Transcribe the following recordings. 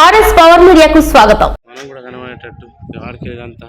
RS power మీడియాకు స్వాగతం. మనం కూడా కనబడేటట్టు ఆడికి ఇదంతా.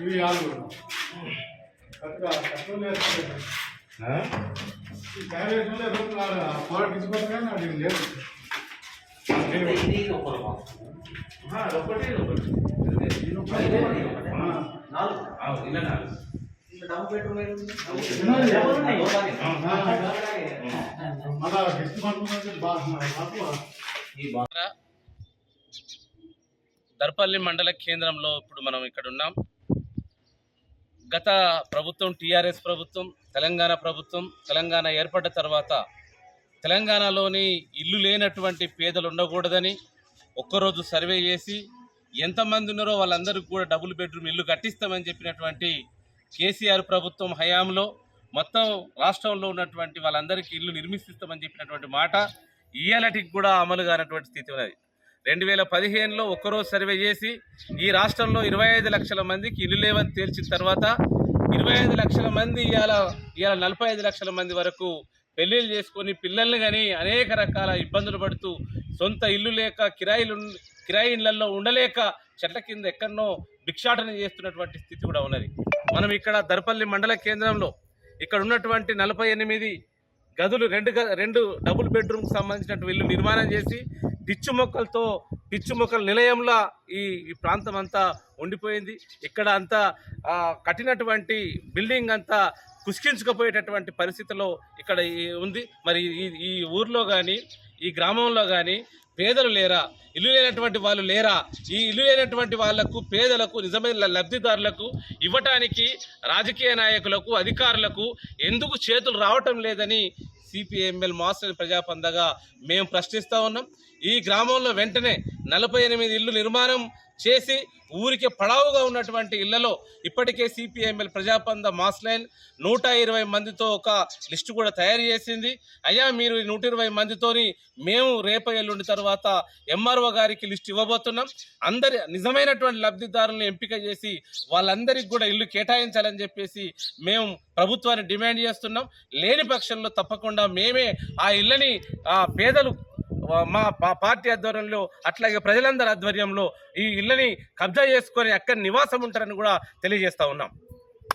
ఇవి ఆలు కరెక్ట్గా కష్టం లేదు ఈ క్యారేజ్లో రోజు పోరాట తీసుకోవడం కానీ అది లేదు ఆ, ఒకటి ఒకటి ఆ, మళ్ళా డిస్ట్ పడుతుందంటే బాగా నాకు దర్పల్లి మండల కేంద్రంలో ఇప్పుడు మనం ఇక్కడ ఉన్నాం. గత ప్రభుత్వం టీఆర్ఎస్ ప్రభుత్వం తెలంగాణ ప్రభుత్వం తెలంగాణ ఏర్పడ్డ తర్వాత తెలంగాణలోని ఇల్లు లేనటువంటి పేదలు ఉండకూడదని ఒక్కరోజు సర్వే చేసి ఎంతమంది ఉన్నారో వాళ్ళందరికీ కూడా డబుల్ బెడ్రూమ్ ఇల్లు కట్టిస్తామని చెప్పినటువంటి కేసీఆర్ ప్రభుత్వం హయాంలో మొత్తం రాష్ట్రంలో ఉన్నటువంటి వాళ్ళందరికీ ఇల్లు నిర్మిస్తామని చెప్పినటువంటి మాట ఇయ్యాలటికి కూడా అమలు కానటువంటి స్థితి ఉన్నది. రెండు వేల పదిహేనులో ఒక్కరోజు సర్వే చేసి ఈ రాష్ట్రంలో ఇరవై ఐదు లక్షల మందికి ఇల్లు లేవని తేల్చిన తర్వాత ఇరవై ఐదు లక్షల మంది ఇవాళ ఇవాళ నలభై ఐదు లక్షల మంది వరకు పెళ్ళిళ్ళు చేసుకొని పిల్లల్ని కానీ అనేక రకాల ఇబ్బందులు పడుతూ సొంత ఇల్లు లేక కిరాయిలు కిరాయి ఇళ్ళలో ఉండలేక చెట్ల కింద ఎక్కడనో భిక్షాటన చేస్తున్నటువంటి స్థితి కూడా ఉన్నది. మనం ఇక్కడ దర్పల్లి మండల కేంద్రంలో ఇక్కడ ఉన్నటువంటి నలభై ఎనిమిది గదులు రెండు గ- రెండు డబుల్ బెడ్రూమ్కి సంబంధించినటువంటి ఇల్లు నిర్మాణం చేసి పిచ్చు మొక్కలతో పిచ్చు మొక్కల నిలయంలో ఈ ఈ ప్రాంతం అంతా ఉండిపోయింది. ఇక్కడ అంతా కట్టినటువంటి బిల్డింగ్ అంతా కుసికించుకుపోయేటటువంటి పరిస్థితిలో ఇక్కడ ఉంది. మరి ఈ ఈ ఊర్లో కానీ ఈ గ్రామంలో కానీ పేదలు లేరా? ఇల్లు లేనటువంటి వాళ్ళు లేరా? ఈ ఇల్లు లేనటువంటి వాళ్ళకు పేదలకు నిజమైన లబ్ధిదారులకు ఇవ్వటానికి రాజకీయ నాయకులకు అధికారులకు ఎందుకు చేతులు రావటం లేదని సిపిఎంఎల్ మాస్టర్ ప్రజాపందగా మేము ప్రశ్నిస్తూ ఉన్నాం. ఈ గ్రామంలో వెంటనే నలభై ఎనిమిది ఇల్లు నిర్మాణం చేసి ఊరికి పడావుగా ఉన్నటువంటి ఇళ్ళలో ఇప్పటికే సిపిఎంఎల్ ప్రజాపంద మాస్ లైన్ నూట ఇరవై మందితో ఒక లిస్టు కూడా తయారు చేసింది. అయ్యా మీరు నూట ఇరవై మందితోని మేము రేపు ఎల్లుండి తర్వాత ఎంఆర్ఓ గారికి లిస్టు ఇవ్వబోతున్నాం. అందరి నిజమైనటువంటి లబ్ధిదారులను ఎంపిక చేసి వాళ్ళందరికీ కూడా ఇల్లు కేటాయించాలని చెప్పేసి మేము ప్రభుత్వాన్ని డిమాండ్ చేస్తున్నాం. లేని పక్షంలో తప్పకుండా మేమే ఆ ఇళ్ళని ఆ పేదలు మా పార్టీ ఆధ్వర్యంలో అట్లాగే ప్రజలందరి ఆధ్వర్యంలో ఈ ఇళ్ళని కబ్జా చేసుకొని అక్కడ నివాసం ఉంటారని కూడా తెలియజేస్తా ఉన్నాం.